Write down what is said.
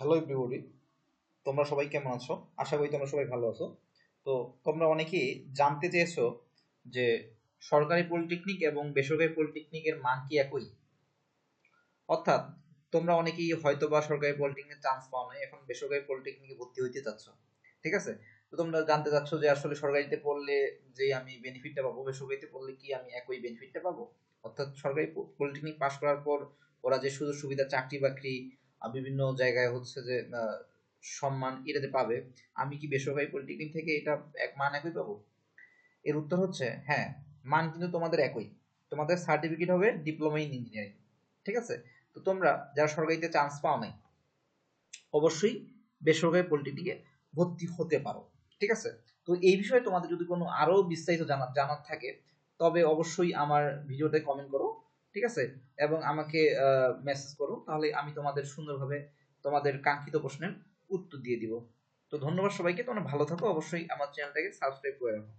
Hello everybody তোমরা সবাই কেমন আছো? আশা করি তোমরা সবাই ভালো আছো। তো তোমরা অনেকেই জানতে চেয়েছো যে সরকারি পলিটেকনিক এবং বেসরকারি পলিটেকনিকের মান কি একই? অর্থাৎ তোমরা অনেকেই হয়তো বা সরকারি পলিটেকনিকে চান্স পাও না এখন বেসরকারি পলিটেকনিকে ভর্তি হইতে চাচ্ছ। ঠিক আছে? তো তোমরা জানতে চাচ্ছ যে আসলে সরকারিতে পড়লে যে আমি বেনিফিটটা পাবো, বেসরকারিতে পড়লে কি আমি একই বেনিফিটটা পাবো? অর্থাৎ সরকারি পলিটেকনিক পাশ করার পর ওরা যে সুযোগ সুবিধা চাকরি বাকরি বিভিন্ন জায়গায় হচ্ছে যে সম্মান এটাতে পাবে। আমি কি বেসরকারি পলিটেকনিক থেকে এটা এক মান একই পাবো? এর উত্তর হচ্ছে হ্যাঁ মান কিন্তু তোমাদের একই। তোমাদের সার্টিফিকেট হবে ডিপ্লোমা ইন ইঞ্জিনিয়ারিং ঠিক আছে? তো তোমরা যারা সরকারিতে চান্স পাও নাই, অবশ্যই বেসরকারি পলিটেকনিকে ভর্তি হতে পারো, ঠিক আছে? তো এই বিষয়ে তোমাদের যদি কোনো আরও বিস্তারিত জানার জানার থাকে, তবে অবশ্যই আমার ভিডিওতে কমেন্ট করো। ঠিক আছে? এবং আমাকে মেসেজ করো, তাহলে আমি তোমাদের সুন্দরভাবে তোমাদের কাঙ্ক্ষিত প্রশ্নের উত্তর দিয়ে দিব। তো ধন্যবাদ সবাইকে, তোমরা ভালো থাকো, অবশ্যই আমার চ্যানেলটাকে সাবস্ক্রাইব করে রাখো।